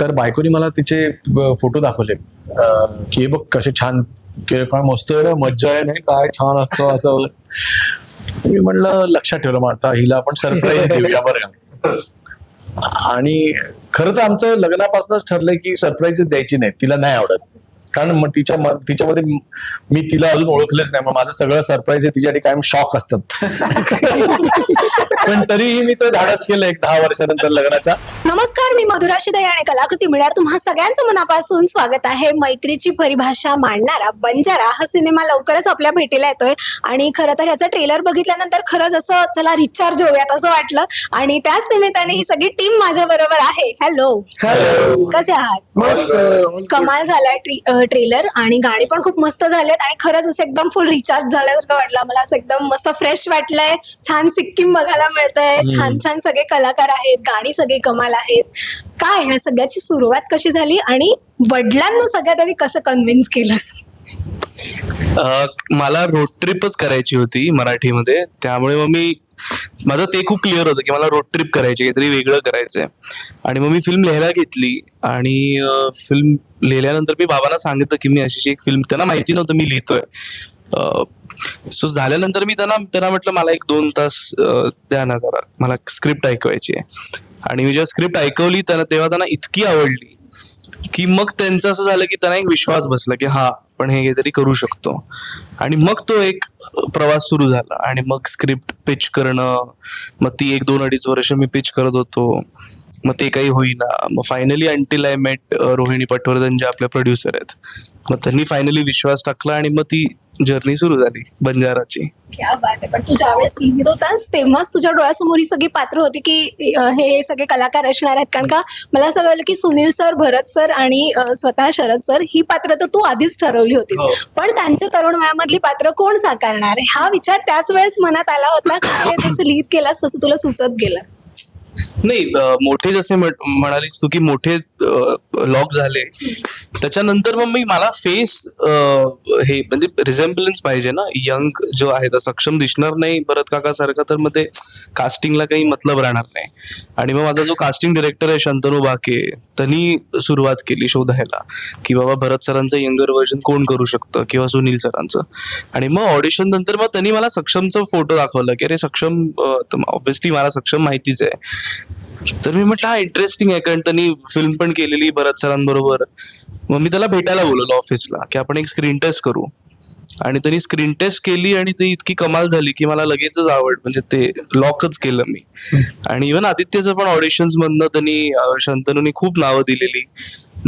तर बायकोनी मला तिचे फोटो दाखवले. की हे बघ कसे छान काय मस्त आहे ना मज्जा आहे नाही काय छान असतं असं मी म्हणलं लक्षात ठेवलं मग आता हिला आपण सरप्राईज देऊया बरं का. आणि खरं तर आमचं लग्नापासूनच ठरलंय की सरप्राईज द्यायची नाही तिला नाही आवडत. कारण मग तिच्या तिच्यामध्ये म- तिला अजून ओळखलेच नाही. मग माझं सगळं सरप्राईज आहे तिच्यासाठी कायम शॉक असतात पण तरीही मी तो धाडस केलं एक दहा वर्षानंतर लग्नाच्या नमस्कार मी मधुरा शिदे आणि कलाकृती मिळणार. तुम्हा सगळ्यांचं मनापासून स्वागत आहे. मैत्रीची परिभाषा मांडणारा बंजारा हा सिनेमा लवकरच आपल्या भेटीला येतोय. आणि खरं तर याचा ट्रेलर बघितल्यानंतर खरंच असं चला रिचार्ज होऊयात असं वाटलं. आणि त्याच निमित्ताने ही सगळी टीम माझ्या बरोबर आहे. हॅलो हॅलो कसे आहात? मस्त. कमाल झालाय. ट्रेलर आणि गाणी पण खूप मस्त झालेत आणि खरंच असं एकदम फुल रिचार्ज झाल्यासारखं वाटलं. मला असं एकदम मस्त फ्रेश वाटलंय. छान सिक्कीम बघायला मिळतंय. छान छान सगळे कलाकार आहेत. गाणी सगळी कमाल आहेत. काय ह्या सगळ्याची सुरुवात कशी झाली आणि वडिलांना सगळ्यात आधी कसं कन्व्हिन्स केलंस? मला रोड ट्रिपच करायची होती मराठीमध्ये. त्यामुळे मग मी माझं ते खूप क्लिअर होतं की मला रोड ट्रिप करायची काहीतरी वेगळं करायचंय. आणि मग मी फिल्म लिहायला घेतली आणि फिल्म लिहिल्यानंतर मी बाबांना सांगितलं की मी अशी एक फिल्म त्यांना माहिती नव्हतं मी लिहितोय. सो झाल्यानंतर मी त्यांना त्यांना म्हटलं मला एक दोन तास द्या ना जरा. मला स्क्रिप्ट ऐकवायची आहे. आणि मी जेव्हा स्क्रिप्ट ऐकवली त्यांना तेव्हा त्यांना इतकी आवडली की मग त्यांचं असं झालं की त्यांना एक विश्वास बसला की हा आपण हे काहीतरी करू शकतो. आणि मग तो एक प्रवास सुरू झाला. आणि मग स्क्रिप्ट पिच करणं मग ती एक दोन अडीच वर्ष मी पिच करत होतो. मग ते काही होईना. मग finally until I met Rohini Patwardhan जे आपल्या प्रोड्युसर आहेत. मग त्यांनी फायनली विश्वास टाकला आणि मग ती जर्नी सुरू झाली बंजाराची. क्या बात आहे. पण तू ज्यावेळेस लिहित होतास तेव्हाच तुझ्या डोळ्यासमोर ही सगळी पात्र होती की अं, हे हे सगळे कलाकार असणार आहेत. कारण का मला असं कळलं की सुनील सर भरत सर आणि अं, स्वतः शरद सर ही पात्र तर तू आधीच ठरवली हो. होतीस पण त्यांच्या तरुण वयामधली पात्र कोण साकारणार? आहे हा विचार त्याच वेळेस मनात आला होता का हे जसं लिहित गेलास तसं तुला सुचत गेलं. नाही अं, मोठे जसे म्हण- म्हणालीस तू की मोठे लॉक झाले. त्याच्यानंतर मग मी मला फेस हे म्हणजे रिझेम्बलन्स पाहिजे ना. यंग जो आहे तर सक्षम दिसणार नाही भरत काकासारखा तर मग ते कास्टिंगला काही मतलब राहणार नाही. आणि मग माझा जो कास्टिंग डिरेक्टर आहे शंतनू बाके त्यांनी सुरुवात केली शोधायला की बाबा भरत सरांचं यंगर व्हर्जन कोण करू शकतं? किंवा सुनील सरांचं. आणि मग ऑडिशन नंतर मग त्यांनी मला सक्षमचा फोटो दाखवलं की अरे सक्षम ऑब्व्हियसली मला सक्षम माहितीच आहे. तर मी म्हटलं हा इंटरेस्टिंग आहे कारण त्यांनी फिल्म पण केलेली भरत सरांबरोबर. मग मी त्याला भेटायला बोलवलं ऑफिसला की आपण एक स्क्रीन टेस्ट करू. आणि त्यांनी स्क्रीन टेस्ट केली आणि ती इतकी कमाल झाली की मला लगेचच आवड म्हणजे ते लॉकच केलं मी. आणि इव्हन आदित्यचं पण ऑडिशन्स मधनं त्यांनी शंतनूनी खूप नावं दिलेली.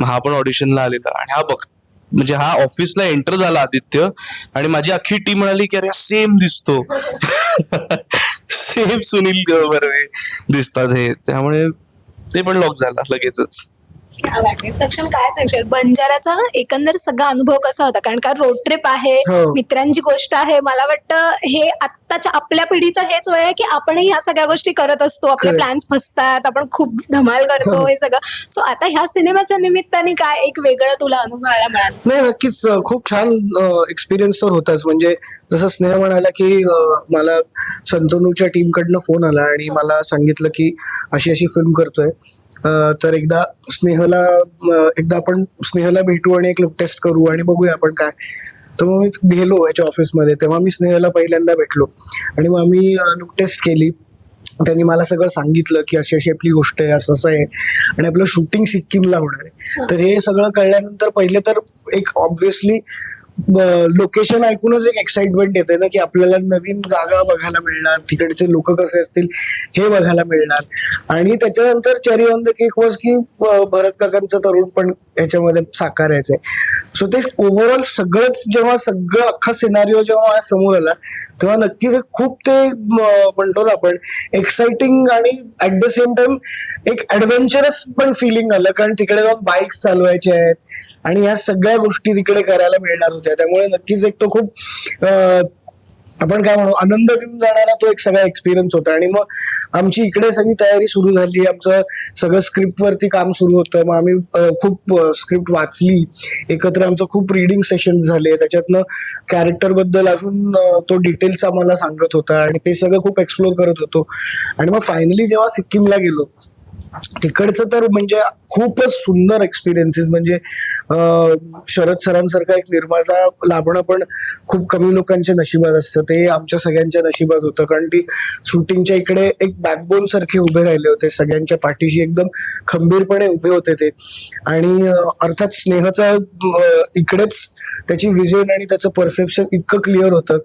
हा पण ऑडिशनला आलेला आणि हा बघ म्हणजे हा ऑफिसला एंटर झाला आदित्य आणि माझी अख्खी टीम म्हणाली की अरे सेम दिसतो. सेम सुनील बर्वे दिसतात हे. त्यामुळे ते पण लॉक झाला लगेचच. सक्षम काय सांगशील? बंजाराचा एकंदर सगळा अनुभव कसा होता? कारण का रोड ट्रिप आहे हो. मित्रांची गोष्ट आहे. मला वाटतं हे आत्ताच्या आपल्या पिढीचं हेच वय आहे की आपणही ह्या सगळ्या गोष्टी करत असतो. आपले. प्लॅन्स फसतात आपण खूप धमाल करतो हे सगळं. सो आता ह्या सिनेमाच्या निमित्ताने काय एक वेगळं तुला अनुभवायला मिळालं? नाही नक्कीच अं, खूप छान एक्सपिरियन्स तर होताच. म्हणजे जसं स्नेह म्हणाला की अं, मला शंतनूच्या टीम कडनं फोन आला आणि मला सांगितलं की अशी अशी फिल्म करतोय. तर एकदा स्नेहला एकदा आपण स्नेहला भेटू आणि एक लुक टेस्ट करू आणि बघूया आपण काय. तर मग मी गेलो याच्या ऑफिसमध्ये तेव्हा मी स्नेहला पहिल्यांदा भेटलो. आणि मग आम्ही लुक टेस्ट केली. त्यांनी मला सगळं सांगितलं की अशी अशी आपली गोष्ट आहे असं असं आहे. आणि आपलं शूटिंग सिक्कीमला होणार आहे. तर हे सगळं कळल्यानंतर पहिले तर एक ऑब्व्हियसली लोकेशन ऐकूनच एक एक्साइटमेंट येते ना की आपल्याला नवीन जागा बघायला मिळणार तिकडचे लोक कसे असतील हे बघायला मिळणार. आणि त्याच्यानंतर cherry on the cake was की भरत काकांचं तरुण पण याच्यामध्ये साकारायचंय सो ते ओव्हरऑल सगळंच जेव्हा सगळं अख्खा सिनारिओ जेव्हा समोर आला तेव्हा नक्कीच खूप ते म्हणतो ना आपण एक्साइटिंग आणि ऍट द सेम टाइम एक ऍडव्हेंचरस पण फिलिंग आलं. कारण तिकडे जाऊन बाईक्स चालवायचे आहेत आणि ह्या सगळ्या गोष्टी तिकडे करायला मिळणार होत्या. त्यामुळे नक्कीच एक तो खूप आपण काय म्हणू आनंद घेऊन जाणारा तो एक सगळा एक्सपिरियन्स होता. आणि मग आमची इकडे सगळी तयारी सुरू झाली. आमचं सगळं स्क्रिप्ट वरती काम सुरू होतं. मग आम्ही खूप स्क्रिप्ट वाचली. एकत्र आमचं खूप रिडिंग सेशन झाले. त्याच्यातनं कॅरेक्टरबद्दल अजून तो डिटेल्स आम्हाला सांगत होता. आणि ते सगळं खूप एक्सप्लोर करत होतो. आणि मग फायनली जेव्हा सिक्कीमला गेलो तिकडचं तर म्हणजे खूपच सुंदर एक्सपिरियन्सेस म्हणजे शरद सरांसारखा एक निर्माता लाभणं पण खूप कमी लोकांच्या नशिबात असतं. ते आमच्या सगळ्यांच्या नशिबात होतं. कारण की शूटिंगच्या इकडे एक बॅकबोन सारखे उभे राहिले होते. सगळ्यांच्या पाठीशी एकदम खंबीरपणे उभे होते ते. आणि अर्थात स्नेहचा इकडेच त्याची विजन आणि त्याचं परसेप्शन इतकं क्लिअर होतं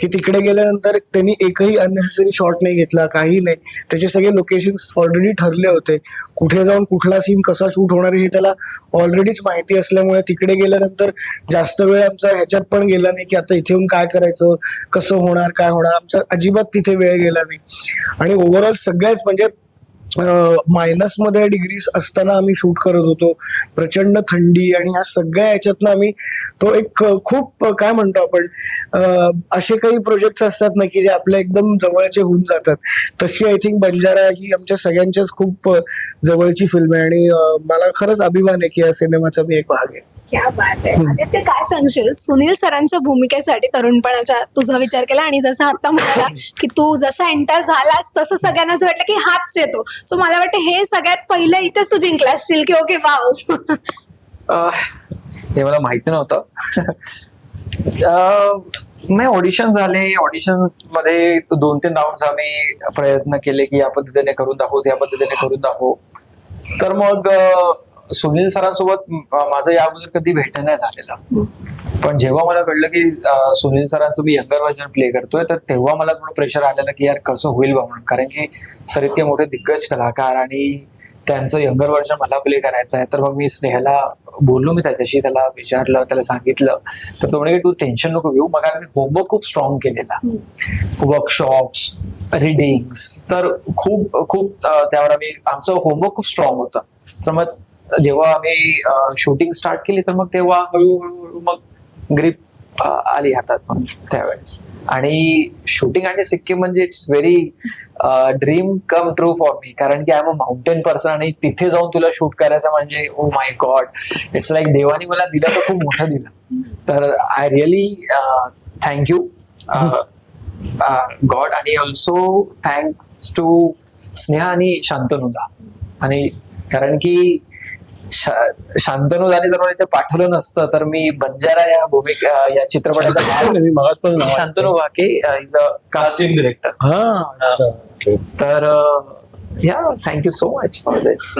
की तिकडे गेल्यानंतर त्यांनी एकही अननेसेसरी शॉट नाही घेतला काही नाही. त्याचे सगळे लोकेशन ऑलरेडी ठरले होते. कुठे जाऊन कुठला सीन कसा शूट होणार हे त्याला ऑलरेडीच माहिती असल्यामुळे तिकडे गेल्यानंतर जास्त वेळ आमचा ह्याच्यात पण गेला नाही की आता इथे येऊन काय करायचं कसं होणार काय होणार. आमचा अजिबात तिथे वेळ गेला नाही. आणि ओव्हरऑल सगळ्याच म्हणजे मायनसमध्ये डिग्रीज असताना आम्ही शूट करत होतो. प्रचंड थंडी आणि ह्या सगळ्या याच्यातनं आम्ही तो एक खूप काय म्हणतो आपण असे काही प्रोजेक्ट असतात ना की जे आपल्या एकदम जवळचे होऊन जातात. तशी आय थिंक बंजारा ही आमच्या सगळ्यांच्याच खूप जवळची फिल्म आहे. आणि मला खरंच अभिमान आहे की या सिनेमाचा मी एक भाग आहे. क्या बात आहे. आदित्य काय सांगशील? सुनील सरांच्या भूमिकेसाठी तरुणपणाचा तुझा विचार केला आणि जसं आता म्हणाला की तू जसा एंटर झालास तसं सगळ्यांना असं वाटलं की हाच येतो. सो मला वाटतं हे सगळ्यात पहिलं इथेच तू जिंकला असशील की ओके वाव. अह, हे मला माहिती नव्हतं. नाही ऑडिशन झाले. ऑडिशनमध्ये दोन तीन राऊंड आम्ही प्रयत्न केले की या पद्धतीने करून दाखवू त्या पद्धतीने करून दाखवू. तर मग सुनील सरांसोबत म- माझं या अगोदर कधी भेटणं नाही झालेलं. पण जेव्हा मला कळलं की सुनील सरांचं मी यंगर व्हर्जन प्ले करतोय तर तेव्हा मला थोडं प्रेशर आलेलं की यार कसं होईल बा म्हणून. कारण की सर इतके मोठे दिग्गज कलाकार आणि त्यांचं यंगर वर्जन मला प्ले करायचं आहे तर मग मी स्नेहला बोललो मी त्याच्याशी त्याला विचारलं त्याला सांगितलं. तर तो म्हणे की तू टेन्शन नको घेऊ मग आम्ही होमवर्क खूप स्ट्रॉंग केलेला वर्कशॉप्स रिडिंग्स तर खूप खूप त्यावर आम्ही आमचं होमवर्क खूप स्ट्रॉंग होतं. तर मग जेव्हा आम्ही शूटिंग स्टार्ट केली तर मग तेव्हा हळूहळू मग ग्रीप आली हातात मग त्यावेळेस. आणि शूटिंग आणि सिक्कीम म्हणजे it's very dream come true for me कारण की I am a mountain person आणि तिथे जाऊन तुला शूट करायचं म्हणजे oh my God it's like देवानी मला दिलं तर खूप मोठं दिलं. तर I really thank you God आणि ऑल्सो थँक्स टू स्नेहा आणि शांतनुदा. आणि कारण की शा- शांतनुदाने जर मला इथे पाठवलं नसतं तर मी बंजारा या भूमिका या चित्रपटाचा शांतनु वाके इज अ कास्टिंग डिरेक्टर हा. तर या thank you so much for this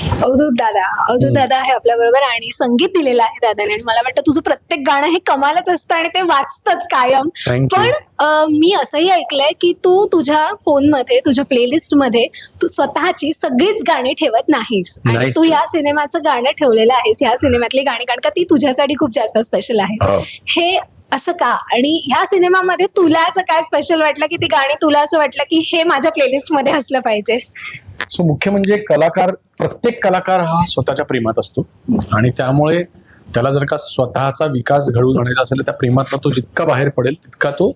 Avdhoot dada Avdhoot dada आहे आपल्या बरोबर आणि संगीत दिलेलं आहे दादाने आणि मला वाटतं तुझं प्रत्येक गाणं हे कमालच असतं आणि ते वाचतच कायम Thank you. पण अं, मी असंही ऐकलंय की तू तुझ्या फोनमध्ये तुझ्या प्लेलिस्टमध्ये तू स्वतःची सगळीच गाणी ठेवत नाहीस आणि नाहीच. तू या सिनेमाचं गाणं ठेवलेलं आहेस ह्या सिनेमातली गाणी कारण का ती तुझ्यासाठी खूप जास्त स्पेशल आहे हो. हे असं का आणि ह्या सिनेमामध्ये तुला असं काय स्पेशल वाटलं की ती गाणी तुला असं वाटलं की हे माझ्या प्लेलिस्टमध्ये असलं पाहिजे सो मुख्य म्हणजे कलाकार प्रत्येक कलाकार हा स्वतःच्या प्रेमात असतो. आणि त्यामुळे त्याला जर का स्वतःचा विकास घडवून आणायचा असेल तर त्या प्रेमातला तो जितका बाहेर पडेल तितका तो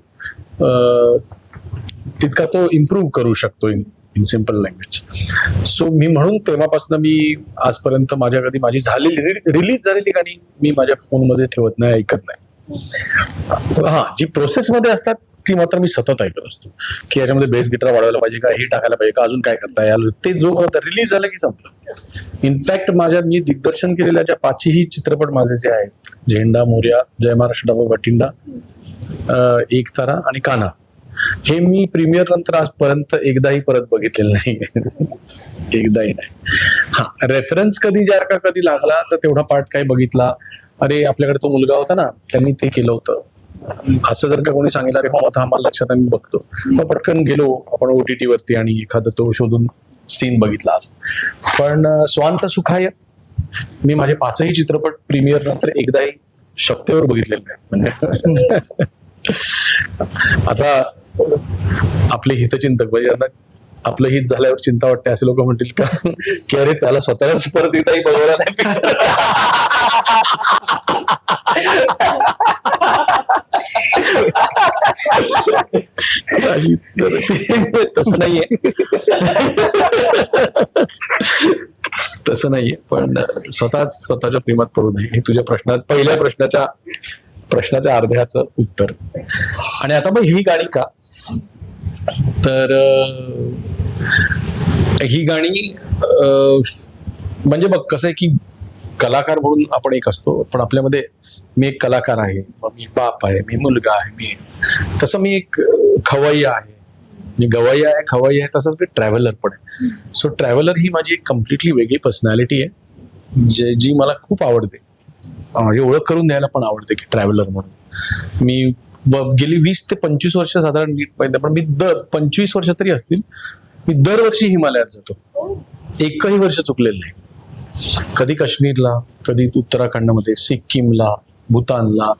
तितका तो इम्प्रूव्ह करू शकतो in in simple language so मी म्हणून तेव्हापासून मी आजपर्यंत माझ्या कधी माझी झालेली रिलीज झालेली गाणी मी माझ्या फोनमध्ये ठेवत नाही ऐकत नाही. हा जी प्रोसेस मध्ये असतात ती मात्र मी सतत ऐकत असतो. की याच्यामध्ये बेस गिटार वाढवायला पाहिजे का? हे टाकायला पाहिजे का? अजून काय करता यायला ते जो रिलीज झालं की संपलं. इनफॅक्ट माझ्या मी दिग्दर्शन केलेल्या ज्या पाचही चित्रपट माझे जे आहेत झेंडा मोर्या जय महाराष्ट्र डबा बटिंडा एक तारा आणि काना हे मी प्रीमियर नंतर आजपर्यंत एकदाही परत बघितलेलं नाही. एकदाही नाही. हा रेफरन्स कधी जर का कधी लागला तर तेवढा पार्ट काही बघितला. अरे आपल्याकडे तो मुलगा होता ना त्यांनी ते केलं होतं. असं जर का कोणी सांगितलं अरे हो आता आम्हाला लक्षात आम्ही बघतो. मग पटकन गेलो आपण ओटीटी वरती आणि एखादा तो शोधून सीन बघितला असता पण स्वांत सुखाय. मी माझे पाचही चित्रपट प्रीमियर नंतर एकदाही शक्तेवर बघितलेले म्हणजे आता आपले हितचिंतक म्हणजे यांना आपलं हित झाल्यावर चिंता वाटते असे लोक म्हणतील का? की अरे त्याला स्वतःलाच परत एकदाही बघवला नाही ते- तसं नाहीये. तसं नाहीये पण स्वतः स्वतःच्या प्रेमात पडू नये. हे तुझ्या प्रश्नात पहिल्या प्रश्नाच्या प्रश्नाच्या अर्ध्याचं उत्तर. आणि आता मग ही गाणी का? तर ही गाणी म्हणजे बघ कसं आहे की कलाकार म्हणून आपण एक असतो पण आपल्यामध्ये मी एक कलाकार आहे मग मी बाप आहे मी मुलगा आहे मी तसं मी एक अं, खवय्या आहे. म्हणजे मी गवय्या आहे खवय्या आहे तसंच मी ट्रॅव्हलर पण आहे. सो ट्रॅव्हलर ही माझी एक कम्प्लिटली वेगळी पर्सनॅलिटी आहे जे जी मला खूप आवडते. माझी ओळख करून द्यायला पण आवडते की ट्रॅव्हलर म्हणून. मी गेली वीस ते पंचवीस वर्ष साधारण नीट पाहिजे पण मी दर पंचवीस वर्ष तरी असतील मी दरवर्षी हिमालयात जातो. एकही वर्ष चुकलेलं नाही. कधी काश्मीरला कधी उत्तराखंडमध्ये सिक्कीमला भूतानला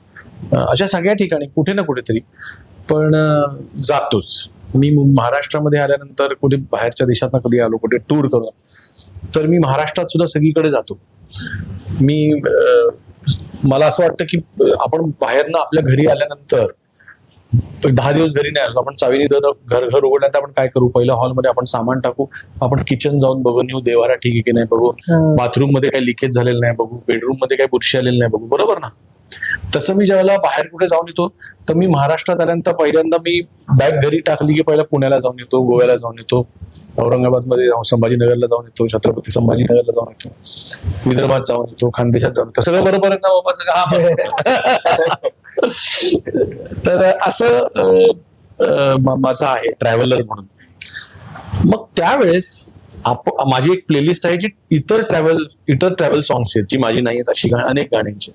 अशा सगळ्या ठिकाणी कुठे ना कुठेतरी. पण जातोच. मी महाराष्ट्रामध्ये आल्यानंतर कुठे बाहेरच्या देशात कधी आलो कुठे टूर करून तर मी महाराष्ट्रात सुद्धा सगळीकडे जातो. मी मला असं वाटतं की आपण बाहेरनं आपल्या घरी आल्यानंतर दहा दिवस घरी नाही आलो आपण चावीने जर घर घर उघडल्यानंतर आपण काय करू? पहिल्या हॉलमध्ये आपण सामान टाकू आपण किचन जाऊन बघून येऊ देवारा ठीक आहे की नाही बघू बाथरूममध्ये काही लिकेज झालेलं नाही बघू बेडरूममध्ये काही बुरशी आलेली नाही बघू बरोबर ना? तसं मी ज्यावेळेला बाहेर कुठे जाऊन येतो तर मी महाराष्ट्रात आल्यानंतर पहिल्यांदा मी बॅग घरी टाकली की पहिला पुण्याला जाऊन येतो गोव्याला जाऊन येतो औरंगाबादमध्ये जाऊन संभाजीनगरला जाऊन येतो छत्रपती संभाजीनगरला जाऊन येतो विदर्भात जाऊन येतो खानदेशात जाऊन येतो. सगळं बरोबर आहे ना बाबा? सगळं तर असं माझं आहे ट्रॅव्हलर म्हणून. मग त्यावेळेस आप माझी एक प्लेलिस्ट आहे जी इतर ट्रॅव्हल इतर ट्रॅव्हल सॉंग्स आहेत जी माझी नाही आहेत अशी गा- अनेक गाण्यांची.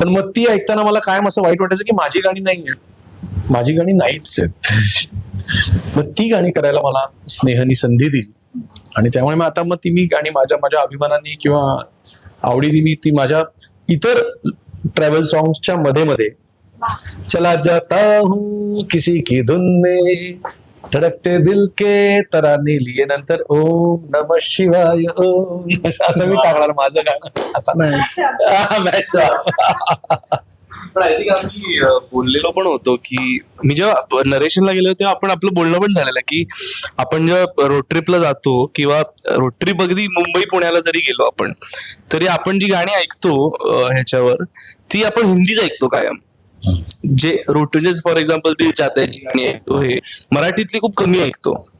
पण मग ती ऐकताना मला कायम असं वाईट वाटायचं की माझी गाणी नाही आहेत माझी गाणी नाहीच आहेत. मग ती गाणी करायला मला स्नेहनी संधी दिली. आणि त्यामुळे मग आता मग ती मी गाणी माझ्या माझ्या अभिमानाने किंवा आवडीने मी ती माझ्या इतर ट्रॅव्हल सॉंग्सच्या मध्ये मध्ये चला जाता हूं किसी की धुन में. धडकते दिल के तराने लिए नंतर. ओम नम शिवाय ओम असं मी टाकणार माझं गाणं. आता. Nice. mashup. पण आय थिंक आम्ही अं, बोललेलो पण होतो की मी जेव्हा नरेशनला गेलो तेव्हा आपण आपलं बोलणं पण झालेलं की आपण जेव्हा रोड ट्रिपला जातो किंवा रोड ट्रिप अगदी मुंबई पुण्याला जरी गेलो आपण तरी आपण जी गाणी ऐकतो ह्याच्यावर ती आपण हिंदीच ऐकतो कायम. जे रोड फॉर एक्झाम्पल ते जात जी गाणी ऐकतो हे मराठीतली खूप कमी ऐकतो.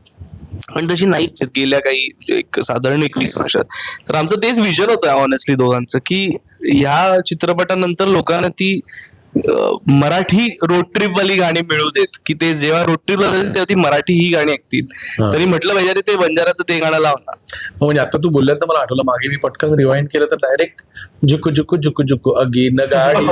पण तशी नाहीच आहेत. गेल्या काही एक साधारण एकवीस वर्षात. तर आमचं तेच विजन होतं ऑनेस्टली दोघांचं की ह्या चित्रपटानंतर लोकांना ती मराठी रोड ट्रिप वाली गाणी मिळू देत. की ते जेव्हा रोड जातील तेव्हा ती मराठी ही गाणी ऐकतील. हा. तरी म्हटलं पाहिजे अरे ते बंजाराचं ते गाणं लाव ना. हो, म्हणजे आता तू बोलल्यास तर मला आठवलं मागे मी पटकन रिवाइंड केलं तर डायरेक्ट जुकू जुकू जुकू जुकू अगीन गाडी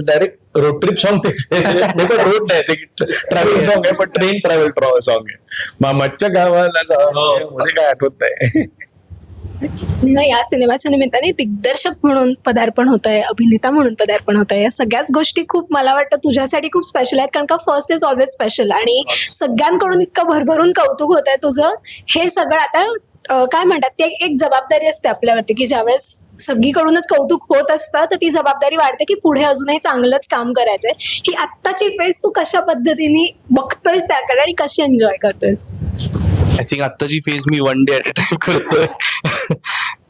डायरेक्ट रोड ट्रिप सॉन्ग ते रोड नाही ते ट्रॅव्हल सॉन्ग आहे पण ट्रेन ट्रॅव्हल सॉन्ग आहे. मामाच्या गावाला जाऊ मध्ये काय आठवत नाही. न या सिनेमाच्या निमित्ताने दिग्दर्शक म्हणून पदार्पण होत आहे अभिनेता म्हणून पदार्पण होत आहे या सगळ्याच गोष्टी खूप मला वाटतं तुझ्यासाठी खूप स्पेशल आहेत कारण का फर्स्ट इज ऑलवेज स्पेशल आणि सगळ्यांकडून इतकं भरभरून कौतुक होत आहे तुझं. हे सगळं आता काय म्हणतात ते एक जबाबदारी असते आपल्यावरती की ज्यावेळेस सगळीकडूनच कौतुक होत असतं तर ती जबाबदारी वाढते की पुढे अजूनही चांगलंच काम करायचंय. ही आत्ताची फेज तू कशा पद्धतीने बघतोयस त्याकडे आणि कशी एन्जॉय करतोयस? आय थिंक आत्ताची phase me one day at a time करतोय.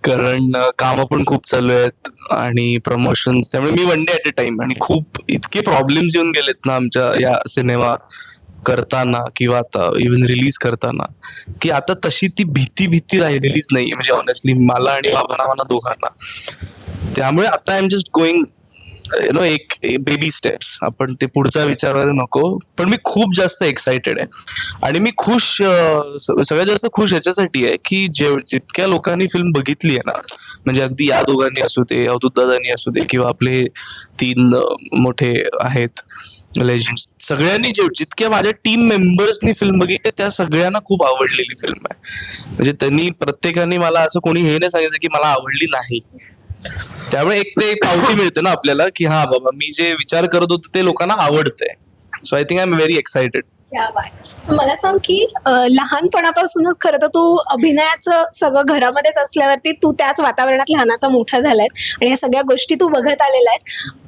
कारण काम पण खूप चालू आहेत आणि प्रमोशन्स त्यामुळे मी one day at a time आणि खूप इतके प्रॉब्लेम्स येऊन गेलेत ना आमच्या या सिनेमा करताना किंवा आता इव्हन रिलीज करताना की आता तशी ती भीती भीती राहिलेलीच नाही म्हणजे ऑनेस्टली मला आणि बाबांना मला दोघांना. त्यामुळे आता I am just going you know एक बेबी स्टेप्स आपण ते पुढचा विचारायला नको. पण मी खूप जास्त एक्साइटेड आहे. आणि मी खुश सगळ्यात जास्त खुश याच्यासाठी आहे की जे जितक्या लोकांनी फिल्म बघितली आहे ना म्हणजे अगदी या दोघांनी असू दे अवधूत असू दे किंवा आपले तीन मोठे आहेत लेजंड सगळ्यांनी जे जितक्या माझ्या टीम मेंबर्सनी फिल्म बघितली त्या सगळ्यांना खूप आवडलेली फिल्म आहे. म्हणजे त्यांनी प्रत्येकाने मला असं कोणी हे नाही सांगितलं की मला आवडली नाही. त्यामुळे एक ते पावती मिळते ना आपल्याला की हा बाबा मी जे विचार करत होतो ते लोकांना आवडतंय. So I think I am very excited क्या बात. मला सांग की लहानपणापासूनच खरं तर तू अभिनयाचं सगळं घरामध्येच असल्यावरती तू त्याच वातावरणात लहानाचा मोठा झालायस आणि या सगळ्या गोष्टी तू बघत आलेला आहेस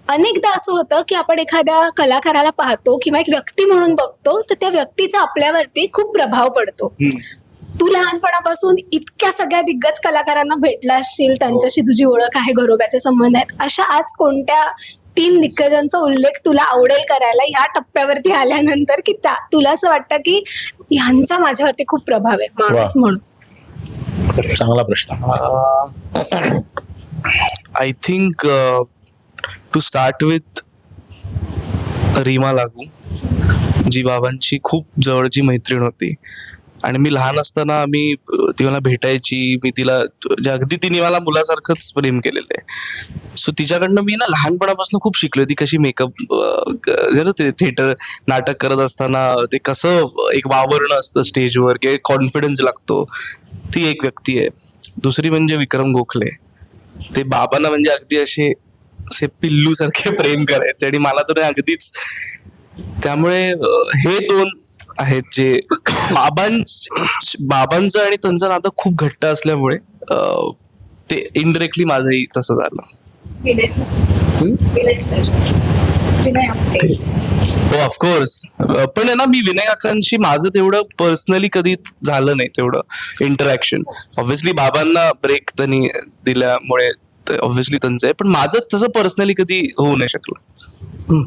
अनेकदा असं होतं की आपण एखाद्या कलाकाराला पाहतो किंवा एक व्यक्ती म्हणून बघतो तर त्या व्यक्तीचा आपल्यावरती खूप प्रभाव पडतो. तू लहानपणापासून इतक्या सगळ्या दिग्गज कलाकारांना भेटला असशील त्यांच्याशी तुझी ओळख आहे घरोब्याचे संबंध आहेत. अशा आज कोणत्या तीन दिग्गजांचा उल्लेख तुला आवडेल करायला ह्या टप्प्यावरती आल्यानंतर की त्या तुला असं वाटतं की ह्यांचा माझ्यावरती खूप प्रभाव आहे माणूस. म्हणून? चांगला प्रश्न. I think to start with Reema Lagoo ji बाबांची खूप जवळची मैत्रीण होती. आणि मी लहान असताना मी ती मला भेटायची मी तिला जे अगदी तिने मला मुलासारखंच प्रेम केलेलं आहे. सो तिच्याकडनं मी ना लहानपणापासून खूप शिकलो ती कशी मेकअप ते थिएटर नाटक करत असताना ते कसं एक वावरणं असतं स्टेजवर किंवा कॉन्फिडन्स लागतो. ती एक व्यक्ती आहे. दुसरी म्हणजे विक्रम गोखले. ते बाबांना म्हणजे अगदी असे असे पिल्लू सारखे प्रेम करायचे आणि मला तर अगदीच त्यामुळे हे दोन आहेत जे बाबांच बाबांचं आणि त्यांचं नातं खूप घट्ट असल्यामुळे ते इनडिरेक्टली माझंही तसं झालं. हो ऑफकोर्स पण आहे ना मी विनय काकांशी माझं तेवढं पर्सनली कधी झालं नाही तेवढं इंटरॅक्शन ऑब्व्हियसली बाबांना ब्रेक त्यांनी दिल्यामुळे ऑब्व्हियसली त्यांचं आहे पण माझं तसं पर्सनली कधी होऊ नाही शकलं.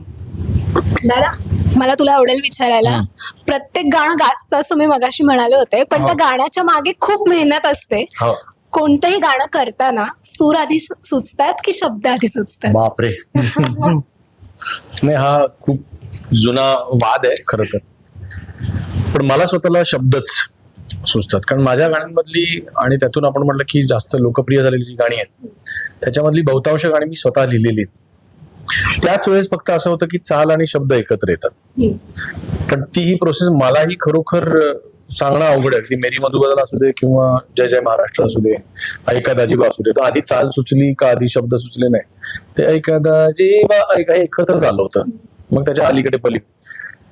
दादा मला तुला आवडेल विचारायला. प्रत्येक गाणं गाजतं असं मी मगाशी म्हणाले होते पण त्या गाण्याच्या मागे खूप मेहनत असते. हो. कोणतंही गाणं करताना सूर आधी सु- सुचतात की शब्द आधी सुचतात? बापरे. नाही हा खूप जुना वाद आहे खर तर. पण मला स्वतःला शब्दच सुचतात. कारण माझ्या गाण्यांमधली आणि त्यातून आपण म्हटलं की जास्त लोकप्रिय झालेली जी गाणी आहेत त्याच्यामधली बहुतांश गाणी मी स्वतः लिहिलेली आहेत. त्याच वेळेस फक्त असं होतं की चाल आणि शब्द एकत्र येतात. पण ती ही प्रोसेस मलाही खरोखर सांगणं अवघड आहे. की मेरी मधुबदल असू दे किंवा जय जय महाराष्ट्र असू दे ऐका दाजीबा असू दे. तर आधी चाल सुचली का आधी शब्द सुचले नाही? ते ऐका दाजीबा ऐका एकत्र झालं होतं. मग त्याच्या अलीकडे पली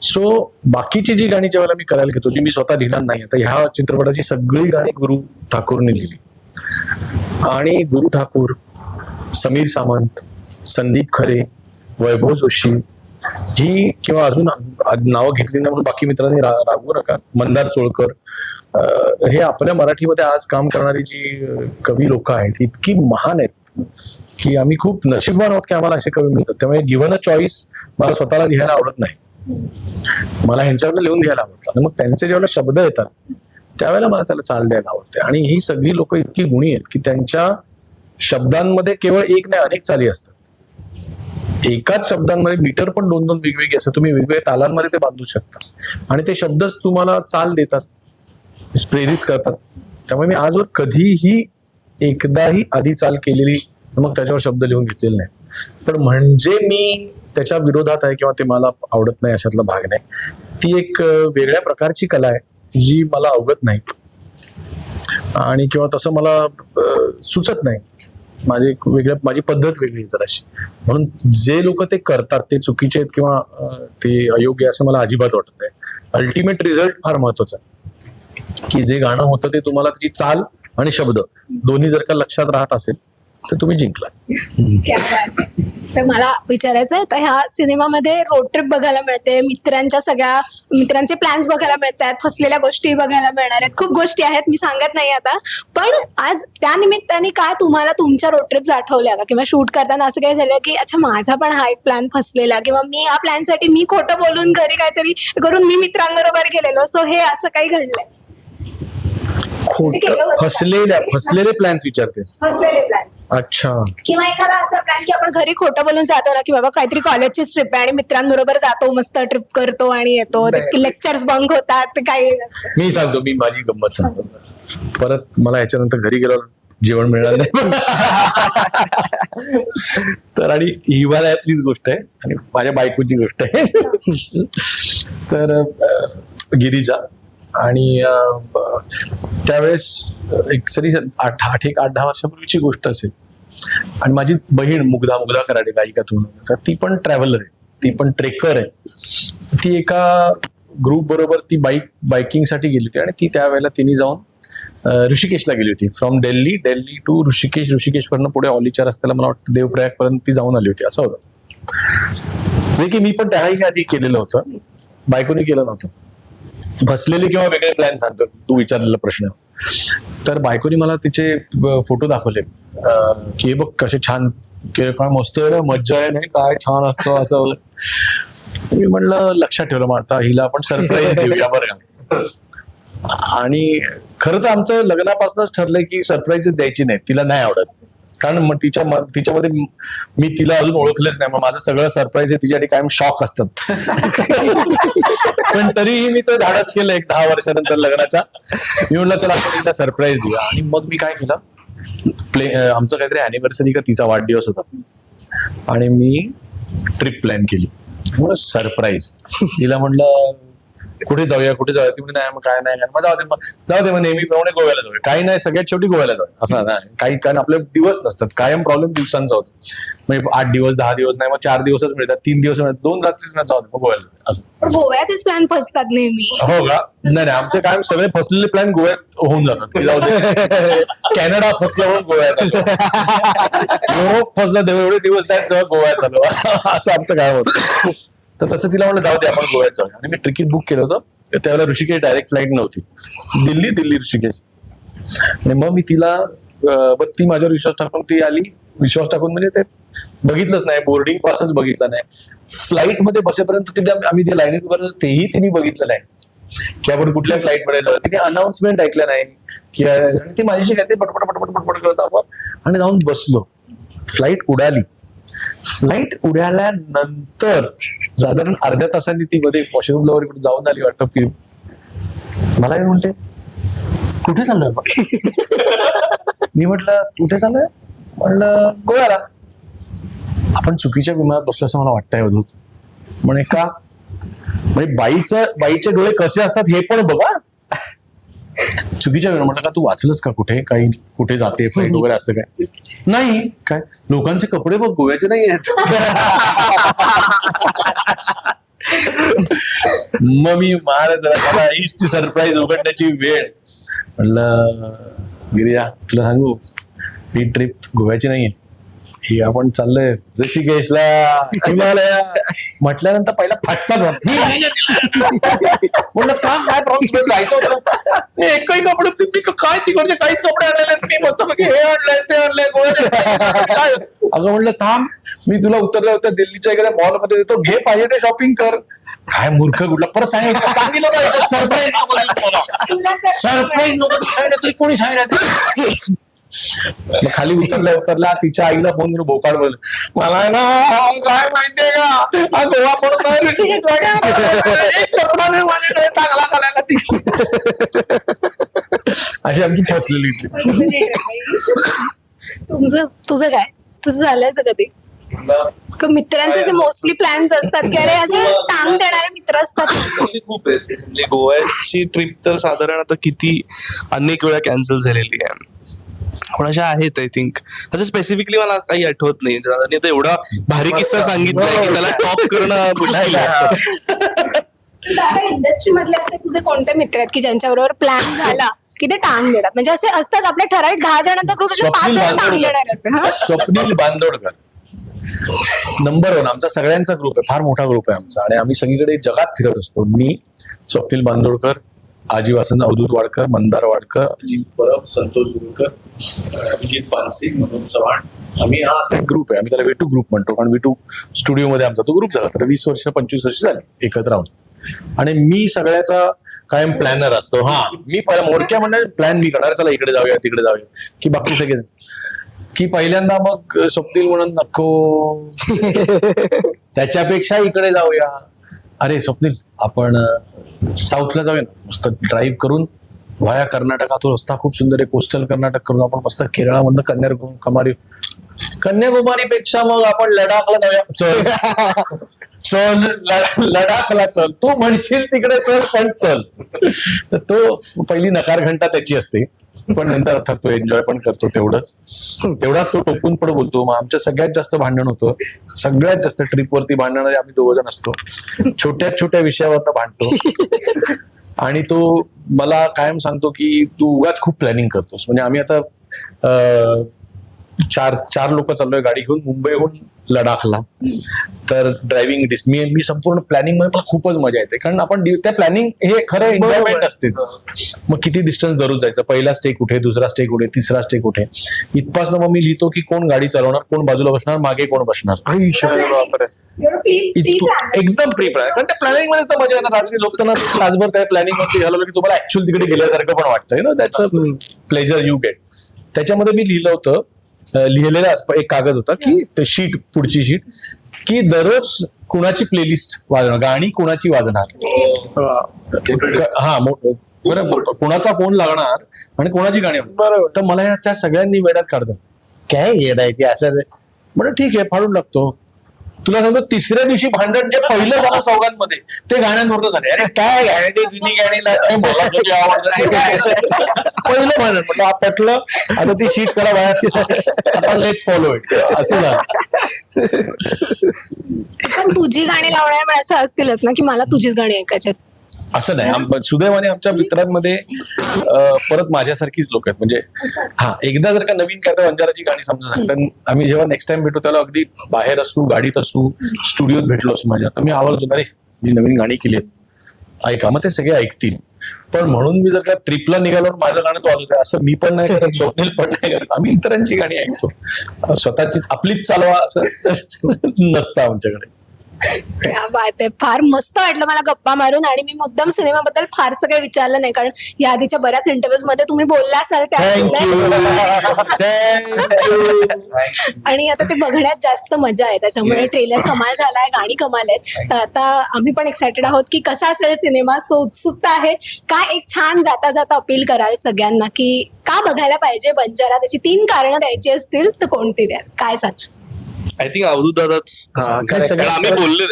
सो बाकीची जी गाणी जेव्हा मी करायला घेतो जी मी स्वतः लिहिणार नाही आता ह्या चित्रपटाची सगळी गाणी गुरु ठाकूरने लिहिली. आणि गुरु ठाकूर समीर सामंत संदीप खरे वैभव जोशी ही किंवा अजून आज नावं घेतली नाही म्हणून बाकी मित्रांनी रा- रागवू नका. मंदार चोळकर हे आपल्या मराठीमध्ये आज काम करणारी जी कवी लोक आहेत इतकी महान आहेत की आम्ही खूप नशीबवान आहोत की आम्हाला असे कवी मिळतात. त्यामुळे गिव्हन अ चॉईस मला स्वतःला लिहायला आवडत नाही. मला ह्यांच्याकडे लिहून घ्यायला आवडतं. आणि मग त्यांचे जेव्हा शब्द येतात त्यावेळेला मला त्याला चाल द्यायला आवडते. आणि ही सगळी लोक इतकी गुणी आहेत की त्यांच्या शब्दांमध्ये केवळ एक नाही अनेक चाली असतात. एकाच शब्दांमध्ये मीटर पण दोन दोन वेगवेगळे असतात. तुम्ही वेगवेगळ्या तालांमध्ये ते बांधू शकता. आणि ते शब्दच तुम्हाला चाल देतात. प्रेरित करतात. त्यामुळे मी आजवर कधीही एकदाही आधी चाल केलेली मग त्याच्यावर शब्द लिहून घेतलेले नाही. पण म्हणजे मी त्याच्या विरोधात आहे किंवा ते मला आवडत नाही अशातला भाग नाही. ती एक वेगळ्या प्रकारची कला आहे जी मला अवगत नाही. आणि किंवा तसं मला सुचत नाही. माझी एक वेगळ्या माझी पद्धत वेगळी जराशी. म्हणून जे लोक ते करतात ते चुकीचे आहेत किंवा ते अयोग्य असं मला अजिबात वाटत नाही. अल्टिमेट रिझल्ट फार महत्त्वाचा आहे. की जे गाणं होतं ते तुम्हाला त्याची चाल आणि शब्द दोन्ही जर का लक्षात राहत असेल तर तुम्ही जिंकला. तर मला विचारायचं आहे तर ह्या सिनेमामध्ये रोड ट्रिप बघायला मिळते मित्रांच्या सगळ्या मित्रांचे प्लॅन्स बघायला मिळतात फसलेल्या गोष्टी बघायला मिळणार आहेत खूप गोष्टी आहेत मी सांगत नाही आता. पण आज त्या निमित्ताने काय तुम्हाला तुमच्या रोड ट्रिप्स आठवल्या का? किंवा शूट करताना असं काय झालं की अच्छा माझा पण हा एक प्लॅन फसलेला किंवा मी या प्लॅनसाठी मी खोटं बोलून घरी काहीतरी करून मी मित्रांबरोबर गेलेलो सो हे असं काही घडलंय? खोट? फसलेल्या फसलेले प्लॅन्स विचारतेस फसलेले प्लॅन्स अच्छा किंवा एखादा असा प्लॅन की आपण घरी खोटं बोलून जातो ना की बाबा काहीतरी कॉलेजची ट्रिप आहे आणि मित्रांबरोबर जातो मस्त ट्रिप करतो आणि येतो. लेक्चर्स बंक होतात काही. मी सांगतो मी माझी गंमत सांगतो परत मला याच्यानंतर घरी गेल्यावर जेवण मिळणार नाही तर आणि हिवाळ्यातलीच गोष्ट आहे आणि माझ्या बायकोची गोष्ट आहे तर गिरिजा आणि त्यावेळेस एक तरी आठ आठ एक आठ दहा वर्षापूर्वीची गोष्ट असेल. आणि माझी बहीण मुग्धा मुग्धा कराडे गायिकातून तर ती पण ट्रॅव्हलर आहे. ती पण ट्रेकर आहे. ती एका ग्रुप बरोबर ती बाईक बायकिंगसाठी गेली होती आणि ती त्यावेळेला तिने जाऊन ऋषिकेशला गेली होती. फ्रॉम दिल्ली दिल्ली टू ऋषिकेश ऋषिकेशवरनं पुढे ऑलीच्या रस्त्याला मला वाटतं देवप्रयागपर्यंत ती जाऊन आली होती. असं होतं. जे की मी पण त्याही आधी केलेलं होतं. बायकोनी केलं नव्हतं. फसलेले किंवा वेगळे प्लॅन सांगतो तू विचारलेला प्रश्न. तर बायकोनी मला तिचे फोटो दाखवले. की हे बघ कसे छान काय मस्त आहे मज्जा आहे नाही काय छान असतं असं मी म्हणलं लक्षात ठेवलं मग आता हिला आपण सरप्राईज देऊया बरं का. आणि खरं तर आमचं लग्नापासूनच ठरलंय की सरप्राईजेस द्यायची नाही तिला नाही आवडत. कारण मग तिच्या म- तिच्यामध्ये मी तिला अजून ओळखलेच नाही. मग माझं सगळं सरप्राईज आहे तिच्यासाठी कायम शॉक असतात. पण तरीही मी तो धाडस केलं एक दहा वर्षानंतर लग्नाचा. मी म्हटलं चला तिला सरप्राईज देऊया. आणि मग मी काय केलं? प्ले आमचं काहीतरी अॅनिव्हर्सरी का तिचा वाढदिवस होता. आणि मी ट्रिप प्लॅन केली. सरप्राईज तिला म्हटलं कुठे जाऊया कुठे जाऊया? ती म्हणजे नाही मग काय नाही. मग जाऊ दे मग जाऊ दे मग नेहमीप्रमाणे गोव्याला जाऊया. काही नाही सगळ्यात शेवटी गोव्याला जाऊया. असं नाही काही कारण आपले दिवस नसतात. कायम प्रॉब्लेम दिवसांचा होतो. म्हणजे आठ दिवस दहा दिवस नाही मग चार दिवसच मिळतात. तीन दिवस मिळतात. दोन रात्रीच नाही जाऊ दे मग गोव्याला जाऊया. असं. पण गोव्याचेच प्लॅन फसतात नेहमी. हो का? नाही नाही. आमचे कायम सगळे फसलेले प्लॅन गोव्यात होऊन जातात. की जाऊ दे. कॅनडा फसलं म्हणून गोव्यात आलो युरोप फसलं तेव्हा एवढे दिवस नाही तेव्हा गोव्यात आलो असं आमचं काय होतं. तर तसं तिला म्हणलं जाऊ दे आपण गोव्यात जाऊ आणि मी तिकीट बुक केलं होतं. त्यावेळेला ऋषिकेश डायरेक्ट फ्लाईट नव्हती. दिल्ली दिल्ली ऋषिकेश. आणि मग मी तिला अं, बरं ती माझ्यावर विश्वास टाकून ती आली. विश्वास टाकून म्हणजे ते बघितलंच नाही बोर्डिंग पासच बघितलं नाही. फ्लाईटमध्ये बसेपर्यंत तिथे आम्ही जे लाईनीत उभारलो तेही तिने बघितलं नाही. की आपण कुठल्या फ्लाईटमध्ये जाऊ तिने अनाउन्समेंट ऐकलं नाही. की आणि ती माझ्याशी काय ते पटपट पटपट पटपट करत आपण आणि जाऊन बसलो. फ्लाईट उडाली. फ्लाईट उडाल्यानंतर साधारण अर्ध्या तासांनी ती मध्ये वॉशरूमला वगैरे कुठे जाऊन आली वाटतं की मला काय म्हणते? कुठे चाललोय मी म्हटलं कुठे चाललोय? म्हणलं गोव्याला. आपण चुकीच्या विमानात बसलो असं मला वाटतंय अवधूत म्हणे का? म्हणजे बाईचं बाईचे डोळे कसे असतात हे पण बघा चुकीच्या वेळ म्हटलं का तू वाचलंस का कुठे? काही कुठे जाते फ्लाईट वगैरे असं काय? नाही काय? लोकांचे कपडे बघ गोव्याचे नाही आहेत. मग मी महाराज जरा हीच ती सरप्राईज उघडण्याची वेळ. म्हणलं गिरिया तुला सांगू ही ट्रिप गोव्याची नाहीये. ही आपण चाललोय. ऋषिकेशला. हिमालया. म्हटल्यानंतर पहिला फटका. म्हणलं का काय प्रॉब्लेम जायचं होतं. एकही कपडे मी काय तिकडचे काहीच कपडे आणलेले नाहीत. मी मस्त हे आणलंय ते आणलंय काय? अगं म्हणलं थांब. मी तुला उतरल्या होत्या दिल्लीच्या एखाद्या मॉलमध्ये देतो. घे पाहिजे ते शॉपिंग कर. काय मूर्ख कुठला? परत सांगितलं सांगितलं सरप्राईज सरप्राईज कोणी सांगितलं मग खाली उतरल्या उतरल्या तिच्या आईला फोन करून बोकाड बोल मला ना काय माहितीये का? हा गोवा पडत नाही माझ्याकडे चांगला ती अशी आमची फसलेली. तुमचं तुझं काय? तुझं झालंय असं कधी? का मित्रांचे जे मोस्टली प्लॅन्स असतात की अरे असे टांग देणारे मित्र असतात? अशी खूप आहेत. म्हणजे गोव्याची ट्रिप तर साधारण आता किती अनेक वेळा कॅन्सल झालेली आहे. पण अशा आहेत आय थिंक असं स्पेसिफिकली मला काही आठवत नाही. दादानी आता एवढा भारी किस्सा सांगितलाय की त्याला टॉप करणं मुश्किल आहे दादा इंडस्ट्री मधले असे तुझे कोणते मित्र आहेत की ज्यांच्याबरोबर प्लॅन झाला की ते टांग देतात? म्हणजे असे असतात आपल्या ठराविक दहा जणांचा ग्रुप पाच स्वप्नील जण टांग देणारे असतात हा? बांदोडकर स्वप्नील बांदोडकर. नंबर वन आमचा सगळ्यांचा ग्रुप आहे. फार मोठा ग्रुप आहे आमचा. आणि आम्ही सगळीकडे जगात फिरत असतो. मी स्वप्नील बांदोडकर आजी वासंत अवधूत वाडकर मंदार वाडकर अजित परब संतोष गुरुकर अभिजित पानसी मनोज चव्हाण. आम्ही हा असा एक ग्रुप आहे. आम्ही त्याला वेटू ग्रुप म्हणतो. कारण वेटू स्टुडिओ मध्ये आमचा तो ग्रुप झाला. तर वीस वर्ष पंचवीस वर्ष झाले एकत्र राहून. आणि मी सगळ्याचा कायम प्लॅनर असतो. हा मी मोडक्या म्हणजे प्लॅन मी करणार. चला इकडे जाऊया तिकडे जाऊया. की बाकी सगळे की पहिल्यांदा मग स्वप्नील म्हणून नको. त्याच्यापेक्षा इकडे जाऊया. अरे स्वप्नील आपण साऊथला जाऊया ना. मस्त ड्राईव्ह करून व्हाया कर्नाटका. तो रस्ता खूप सुंदर आहे. कोस्टल कर्नाटक करून आपण मस्त केरळामधनं कन्याकुमारी. कन्याकुमारीपेक्षा मग आपण लडाखला जाऊया. चल. चल लडाखला चल. तू म्हणशील तिकडे चल पण चल. तर तो पहिली नकार घंटा त्याची असते. पण नंतर अर्थात तो एन्जॉय पण करतो तेवढंच. तेवढाच तो टोकून पण बोलतो. मग आमच्या सगळ्यात जास्त भांडण होतं. सगळ्यात जास्त ट्रिपवरती भांडणारे आम्ही दोघ जण असतो. छोट्या छोट्या विषयावर भांडतो. आणि तो मला कायम सांगतो की तू उगाच खूप प्लॅनिंग करतोस. म्हणजे आम्ही आता चार चार लोक चाललोय गाडी घेऊन मुंबईहून लडाखला. तर ड्रायव्हिंग मी मी संपूर्ण प्लॅनिंगमध्ये मला खूपच मजा येते. कारण आपण त्या प्लॅनिंग हे खरं एन्जॉयमेंट असते. मग किती डिस्टन्स दररोज जायचं? पहिला स्टे कुठे? दुसरा स्टे कुठे? तिसरा स्टे कुठे? इथपासनं मग मी लिहितो की कोण गाडी चालवणार कोण बाजूला बसणार मागे कोण बसणार? एकदम प्री प्लॅन कारण त्या प्लॅनिंगमध्ये तर मजा येणार. रात्री झोपताना तासभर त्या प्लॅनिंगमध्ये घालवलं की तुम्हाला ऍक्च्युअल तिकडे गेल्यासारखं पण वाटतं ना? That's a pleasure you get त्याच्यामध्ये मी लिहिलं होतं लिहिलेला असं एक कागद होता की ते शीट पुढची शीट की दररोज कुणाची प्लेलिस्ट वाजणार गाणी कुणाची वाजणार? हा. मो- बरं कुणाचा फोन लागणार आणि कोणाची गाणी. बरोबर. तर मला या त्या सगळ्यांनी वेड्यात काढतं काय की असं म्हणजे ठीक आहे फाडून लागतो तुला सांगतो तिसऱ्या दिवशी भांडण जे पहिलं झालं चौघांमध्ये ते गाण्यांवरनं झाले. अरे काय गाणी जुनी गाणी नाही, पहिलं भांडण. म्हटलं हा पटलं. आता ती शीट करा बाहेर. लेट्स फॉलो इट असं झालं. पण तुझी गाणी लावणारे असं असतीलच ना की मला तुझीच गाणी ऐकायच्यात आहेत. असं नाही. सुदैवाने आमच्या मित्रांमध्ये परत माझ्यासारखीच लोक आहेत. म्हणजे हा एकदा जर का नवीन काय तर गाणी समजा सांगतात आम्ही जेव्हा नेक्स्ट टाइम भेटू त्याला अगदी बाहेर असू गाडीत असू स्टुडिओत भेटलो असू माझ्या तर मी आवडतो अरे मी नवीन गाणी केली आहेत. ऐका मग ते सगळे ऐकतील. पण म्हणून मी जर का ट्रिपला निघालो माझं गाणं वाजवतोय असं मी पण नाही करत स्वप्नील पण नाही करत. आम्ही इतरांची गाणी ऐकतो. स्वतःचीच आपलीच चालवा असं नसतं आमच्याकडे. बात आहे. फार मस्त वाटलं मला गप्पा मारून आणि मी मुद्दाम सिनेमाबद्दल फारसं काही विचारलं नाही कारण या आधीच्या बऱ्याच इंटरव्ह्यूजमध्ये तुम्ही बोलला असाल थँक्यू आणि आता ते बघण्यात जास्त मजा आहे त्याच्यामुळे ट्रेलर कमाल झालाय गाणी कमाल आहेत. तर आता आम्ही पण एक्सायटेड आहोत की कसा असेल सिनेमा सो उत्सुकता आहे. काय एक छान जाता जाता अपील कराल सगळ्यांना की का बघायला पाहिजे बंजारा? त्याची तीन कारणं द्यायची असतील तर कोणती द्या काय सांग आय थिंक अवधूत दादाच कारण आम्ही बोलले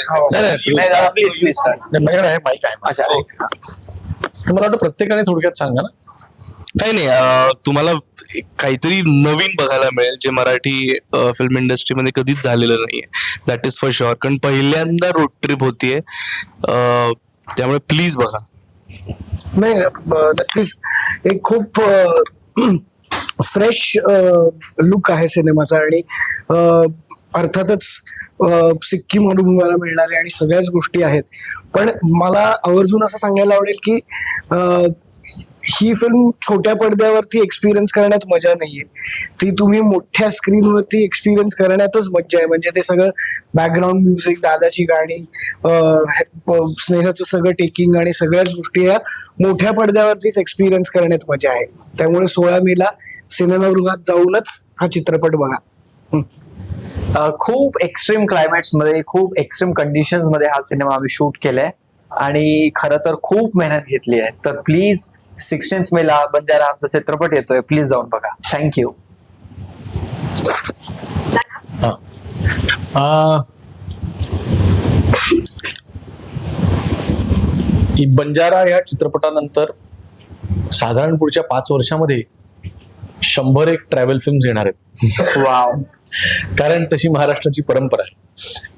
प्लीज प्लीज माझ्याकडे आहे अच्छा मला वाटतं प्रत्येकाने थोडक्यात सांगा ना? काही नाही तुम्हाला काहीतरी नवीन बघायला मिळेल जे मराठी फिल्म इंडस्ट्रीमध्ये कधीच झालेलं नाहीये. दॅट इज फॉर शुअर कारण पहिल्यांदा रोड ट्रिप होतीये. त्यामुळे प्लीज बघा. नाही अं, नक्कीच एक खूप फ्रेश लुक आहे सिनेमाचा. आणि अर्थातच सिक्की सिक्कीम अनुभवायला मिळणारे आणि सगळ्याच गोष्टी आहेत. पण मला आवर्जून असं सांगायला आवडेल की ही फिल्म छोट्या पडद्यावरती एक्सपिरियन्स करण्यात मजा नाहीये. ती तुम्ही मोठ्या स्क्रीनवरती एक्सपिरियन्स करण्यातच मजा आहे. म्हणजे ते सगळं बॅकग्राऊंड म्युझिक दादाची गाणी स्नेहाचं सगळं टेकिंग आणि सगळ्याच गोष्टी या मोठ्या पडद्यावरतीच एक्सपिरियन्स करण्यात मजा आहे. त्यामुळे सोळा मेला सिनेमागृहात जाऊनच हा चित्रपट बघा. खूप एक्स्ट्रीम क्लायमेट्समध्ये खूप एक्स्ट्रीम कंडिशन्समध्ये हा सिनेमा आम्ही शूट केलाय. आणि खरं तर खूप मेहनत घेतली आहे. तर प्लीज सिक्स्टीन्थ मेला बंजारा आमचा चित्रपट येतोय. प्लीज जाऊन बघा. थँक्यू बंजारा या चित्रपटानंतर साधारण पुढच्या पाच वर्षामध्ये शंभर एक ट्रॅव्हल फिल्म्स येणार आहेत. वाव कारण तशी महाराष्ट्राची परंपरा आहे.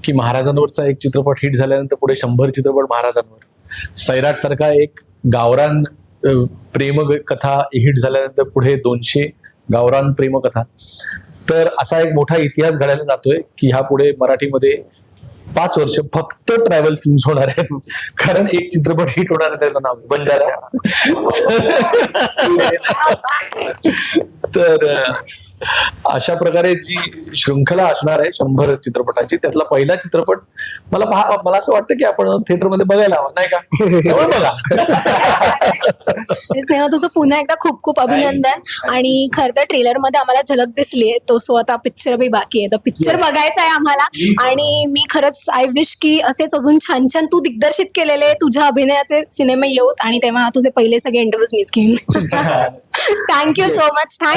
की महाराजांवरचा एक चित्रपट हिट झाल्यानंतर पुढे शंभर चित्रपट महाराजांवर. सैराट सारखा एक गावरान प्रेम कथा हिट झाल्यानंतर पुढे दोनशे गावरान प्रेमकथा. तर असा एक मोठा इतिहास घडायला जातोय की ह्या पुढे मराठीमध्ये पाच वर्ष फक्त ट्रॅव्हल फिल्म्स होणार आहेत. कारण एक चित्रपट हिट होणार आहे त्याचं नाव आहे बंजारा. तर अशा प्रकारे जी शृंखला असणार आहे शंभर चित्रपटाची त्यातला पहिला चित्रपट मला पहा मला असं वाटतं की आपण थिएटरमध्ये बघायला हवा नाही का? बघा. स्नेहा तुझं पुन्हा एकदा खूप खूप अभिनंदन. आणि खरं तर ट्रेलरमध्ये आम्हाला झलक दिसली आहे तो सो आता पिक्चर बी बाकी आहे. तर पिक्चर बघायचा आहे आम्हाला. आणि मी खरंच आय विश की असेच अजून छान छान तू दिग्दर्शित केलेले तुझ्या अभिनयाचे सिनेमे येऊत आणि तेव्हा तुझे पहिले सगळे इंटरव्ह्यूज मीच घेईन. Thank you so much thank you